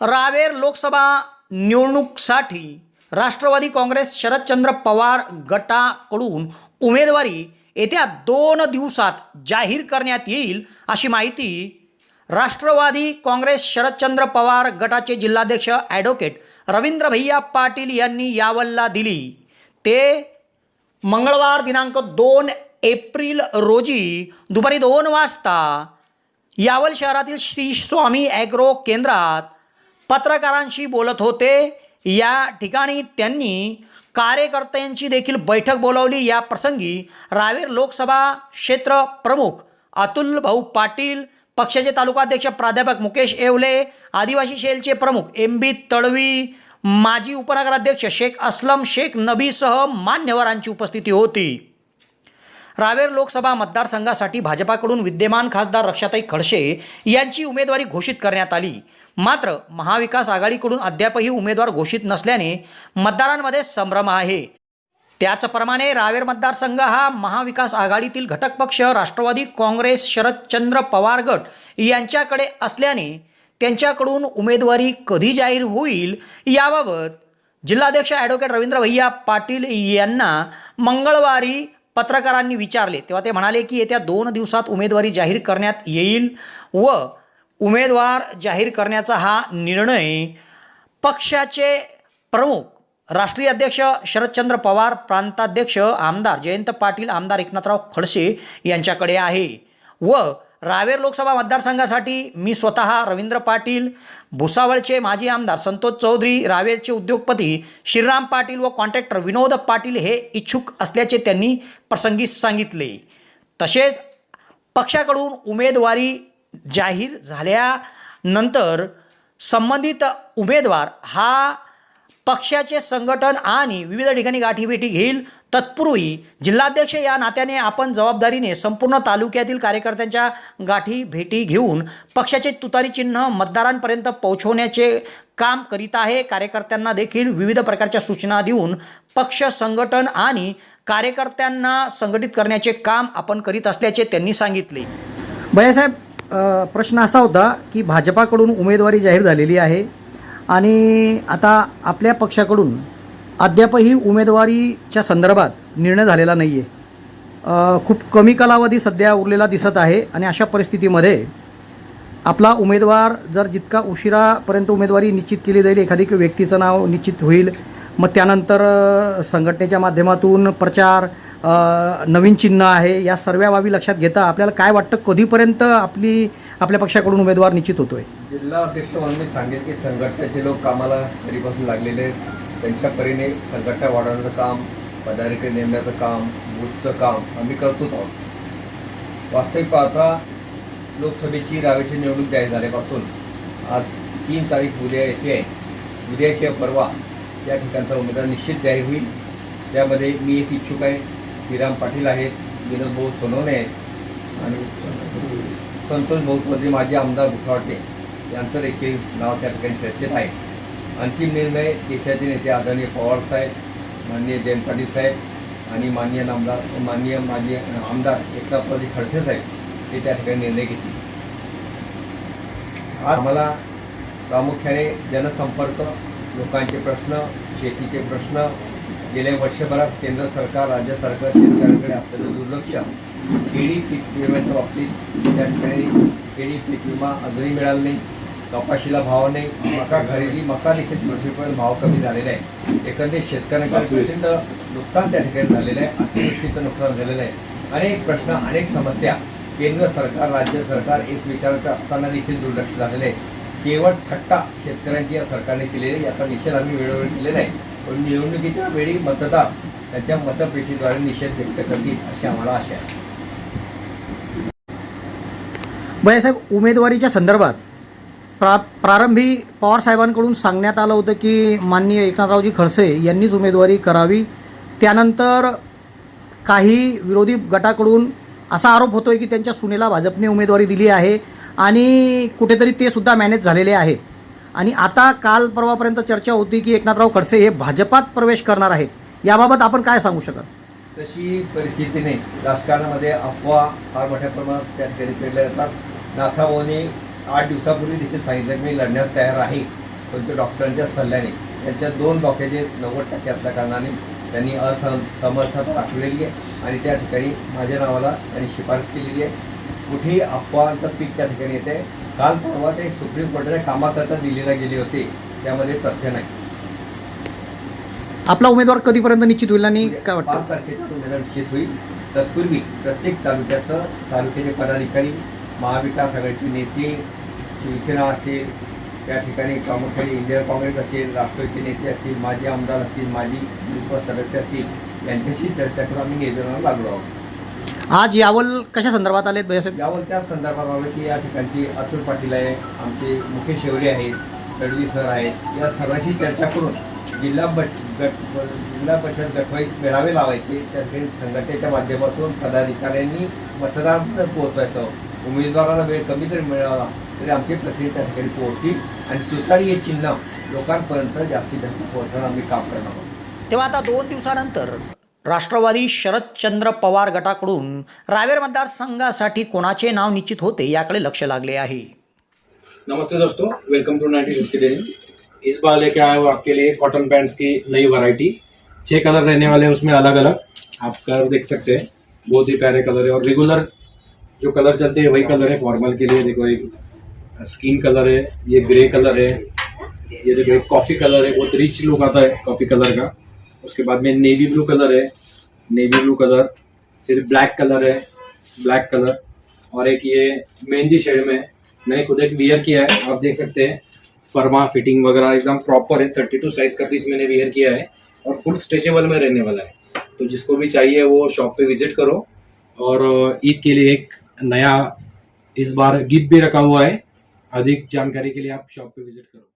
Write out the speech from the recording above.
रावेर लोकसभा निवडणूकसाठी राष्ट्रवादी काँग्रेस शरदचंद्र पवार गटाकडून उमेदवारी येत्या दोन दिवसात जाहीर करण्यात येईल अशी माहिती राष्ट्रवादी काँग्रेस शरदचंद्र पवार गटाचे जिल्हाध्यक्ष ॲडव्होकेट रवींद्र भैया पाटील यांनी यावलला दिली. ते मंगळवार दिनांक दोन एप्रिल रोजी दुपारी दोन वाजता यावल शहरातील श्री स्वामी ॲग्रो केंद्रात पत्रकारांशी बोलत होते. या ठिकाणी त्यांनी कार्यकर्त्यांची देखील बैठक बोलावली. या प्रसंगी रावेर लोकसभा क्षेत्र प्रमुख अतुल भाऊ पाटील पक्षाचे तालुकाध्यक्ष प्राध्यापक मुकेश येवले आदिवासी शेलचे प्रमुख एम बी तळवी माजी उपनगराध्यक्ष शेख असलम शेख नबीसह मान्यवरांची उपस्थिती होती. रावेर लोकसभा मतदारसंघासाठी भाजपाकडून विद्यमान खासदार रक्षाताई खडसे यांची उमेदवारी घोषित करण्यात आली. मात्र महाविकास आघाडीकडून अद्यापही उमेदवार घोषित नसल्याने मतदारांमध्ये संभ्रम आहे. त्याचप्रमाणे रावेर मतदारसंघ हा महाविकास आघाडीतील घटक पक्ष राष्ट्रवादी काँग्रेस शरदचंद्र पवार गट यांच्याकडे असल्याने त्यांच्याकडून उमेदवारी कधी जाहीर होईल याबाबत जिल्हाध्यक्ष ॲडव्होकेट रवींद्र भैया पाटील यांना मंगळवारी पत्रकारांनी विचारले तेव्हा ते म्हणाले की येत्या दोन दिवसात उमेदवारी जाहीर करण्यात येईल व उमेदवार जाहीर करण्याचा हा निर्णय पक्षाचे प्रमुख राष्ट्रीय अध्यक्ष शरदचंद्र पवार प्रांताध्यक्ष आमदार जयंत पाटील आमदार एकनाथराव खडसे यांच्याकडे आहे व रावेर लोकसभा मतदारसंघासाठी मी स्वतः रवींद्र पाटील भुसावळचे माजी आमदार संतोष चौधरी रावेरचे उद्योगपती श्रीराम पाटील व कॉन्ट्रॅक्टर विनोद पाटील हे इच्छुक असल्याचे त्यांनी प्रसंगी सांगितले. तसेच पक्षाकडून उमेदवारी जाहीर झाल्यानंतर संबंधित उमेदवार हा पक्षाचे संघटन आणि विविध ठिकाणी गाठीभेटी घेईल. तत्पूर्वी जिल्हाध्यक्ष या नात्याने आपण जबाबदारीने संपूर्ण तालुक्यातील कार्यकर्त्यांच्या गाठी भेटी घेऊन पक्षाचे तुतारी चिन्ह मतदारांपर्यंत पोहोचवण्याचे काम करीत आहे. कार्यकर्त्यांना देखील विविध प्रकारच्या सूचना देऊन पक्ष संघटन आणि कार्यकर्त्यांना संघटित करण्याचे काम आपण करीत असल्याचे त्यांनी सांगितले. भैयासाहेब प्रश्न असा होता की भाजपाकडून उमेदवारी जाहीर झालेली आहे. आणि आता आपल्या पक्षाकडून अद्यापही उमेदवारीच्या संदर्भात निर्णय झालेला नाही आहे खूप कमी कालावधी सध्या उरलेला दिसत आहे आणि अशा परिस्थितीमध्ये आपला उमेदवार जर जितका उशिरापर्यंत उमेदवारी निश्चित केली जाईल एखादी व्यक्तीचं नाव निश्चित होईल मग त्यानंतर संघटनेच्या माध्यमातून प्रचार नवीन चिन्ह आहे या सर्व बाबी लक्षात घेता आपल्याला काय वाटतं कधीपर्यंत आपली आपल्या पक्षाकडून उमेदवार निश्चित होतोय? जिल्हा अध्यक्ष म्हणून मी सांगेल की संघटनेचे लोक कामाला कधीपासून लागलेले आहेत. त्यांच्या परीने संघटना वाढवण्याचं काम पदाधिकारी नेमण्याचं काम बूथचं काम आम्ही करतोच आहोत. वास्तविक पाहता लोकसभेची रावेची निवडणूक जाहीर झाल्यापासून आज तीन तारीख उद्या येते आहे. उद्या किंवा परवा या ठिकाणचा उमेदवार निश्चित जाहीर होईल. त्यामध्ये मी एक इच्छुक आहे. श्रीराम पाटील आहेत विनोद भाऊ सोनवणे आहेत आणि संतोष भाऊ चौधरी माजी आमदार भुसावटे यांचं देखील नाव त्या ठिकाणी चर्चेत आहे. अंतिम निर्णय देशाचे नेते आदरणीय पवार साहेब माननीय जयंत पाटील साहेब आणि माननीय आमदार माननीय माजी आमदार एकनाथरावजी खडसे साहेब हे त्या ठिकाणी निर्णय घेतील. आज आम्हाला प्रामुख्याने जनसंपर्क लोकांचे प्रश्न शेतीचे प्रश्न गेल्या वर्षभरात केंद्र सरकार राज्य सरकार शेतकऱ्यांकडे असलेलं दुर्लक्ष केळी पीक विम्याच्या बाबतीत त्या ठिकाणी केळी पीक विमा अजूनही मिळाला नाही. कपाशीला भाव नाही. मका खरेदी मका देखील दोनशे रुपये भाव कमी झालेला आहे. एकंदरीत शेतकऱ्यांचं प्रचंड नुकसान त्या ठिकाणी झालेलं आहे. अतिवृष्टीचं नुकसान झालेलं आहे. अनेक प्रश्न अनेक समस्या केंद्र सरकार राज्य सरकार एक विचाराचं असताना देखील दुर्लक्ष झालेलं आहे. केवळ थट्टा शेतकऱ्यांची या सरकारने केलेली आहे. याचा निषेध आम्ही वेळोवेळी केलेला आहे. पण निवडणुकीच्या वेळी मतदार त्याच्या मतपेटीद्वारे निषेध व्यक्त करतील अशी आम्हाला आशा आहे. भैयासाहेब उमेदवारीच्या संदर्भात प्रा प्रारंभी पवार साहेबांकडून सांगण्यात आलं होतं की माननीय एकनाथरावजी खडसे यांनीच उमेदवारी करावी. त्यानंतर काही विरोधी गटाकडून असा आरोप होतोय की त्यांच्या सुनेला भाजपने उमेदवारी दिली आहे आणि कुठेतरी ते सुद्धा मॅनेज झालेले आहेत. आणि आता काल परवापर्यंत चर्चा होती की एकनाथराव खडसे हे भाजपात प्रवेश करणार आहेत. याबाबत आपण काय सांगू शकत? तशी परिस्थिती नाही. राजकारणामध्ये अफवा फार मोठ्या प्रमाणात त्या ठिकाणी पेरल्या जातात. नाथाभाऊने आठ दिवसापूर्वी देखील सांगितलं की मी लढण्यास तयार आहे परंतु डॉक्टरांच्या सल्ल्याने त्यांच्या दोन डोक्याचे नव्वद टक्के असल्या कारणाने त्यांनी असमर्थता दाखवलेली आहे आणि त्या ठिकाणी माझ्या नावाला त्यांनी शिफारस केलेली आहे. कुठेही अफवांचं पीक त्या ठिकाणी येते काल परवा ते सुप्रीम कोर्टाच्या कामाकरता दिलेला गेले होते त्यामध्ये तथ्य नाही. आपला उमेदवार कधीपर्यंत निश्चित होईल आणि काय वाटतं? पाच तारखेचा उमेदवार निश्चित होईल. तत्पूर्वी प्रत्येक तालुक्याचं तालुक्याचे पदाधिकारी महाविकास आघाडीचे नेते शिवसेना असेल त्या ठिकाणी प्रामुख्याने इंडियन काँग्रेस असेल राष्ट्रवादीचे नेते असतील माजी आमदार असतील माजी सदस्य असतील यांच्याशी चर्चा करून आम्ही निवेदनाला लागलो आहोत. आज यावल कशा संदर्भात आलेत भैयासाहेब यावर त्याच संदर्भात आलं की या ठिकाणची अतुल पाटील आहे आमचे मुकेश शेवडे आहेत तडवी सर आहेत. या सर्वांशी चर्चा करून जिल्हा बट गट जिल्हा परिषद गटवाई मेळावे लावायचे त्या ठिकाणी संघटनेच्या माध्यमातून पदाधिकाऱ्यांनी मतदान पोहोचवायचं. उमेदवाराला वेळ कमी जरी मिळाला तरी आमचे प्रतिनिधी त्या ठिकाणी पोहोचतील आणि तुतारी हे चिन्ह लोकांपर्यंत जास्तीत जास्त पोहोचणं आम्ही काम करणार आहोत. तेव्हा आता दोन दिवसानंतर राष्ट्रवादी शरदचंद्र पवार गटाकडून रावेर मतदारसंघासाठी कोणाचे नाव निश्चित होते याकडे लक्ष लागले आहे. नमस्ते दोस्तों welcome to ninety sixty daily इस बार लेके आया हूँ हो आपके लिए कॉटन पैंट्स की नई वैरायटी छह कलर रहने वाले हैं उसमें अलग अलग आप कलर देख सकते हैं बहुत ही प्यारे कलर है। और रेगुलर जो कलर चलते हैं वही कलर है फॉर्मल के लिए। देखो एक स्किन कलर है ये ग्रे कलर है। ये देखो एक कॉफ़ी कलर है बहुत रिच लुक आता है कॉफ़ी कलर का। उसके बाद में नेवी ब्लू कलर है। नेवी ब्लू कलर फिर ब्लैक कलर है ब्लैक कलर और एक ये मेहंदी शेड में, मैंने खुद एक वियर किया है, आप देख सकते हैं। फर्मा फिटिंग वगैरह एकदम प्रॉपर है थर्टी टू साइज़ का पीस मैंने वियर किया है और फुल स्ट्रेचेबल में रहने वाला है। तो जिसको भी चाहिए वो शॉप पे विज़िट करो। और ईद के लिए एक नया इस बार गिफ्ट भी रखा हुआ है। अधिक जानकारी के लिए आप शॉप पे विज़िट करो।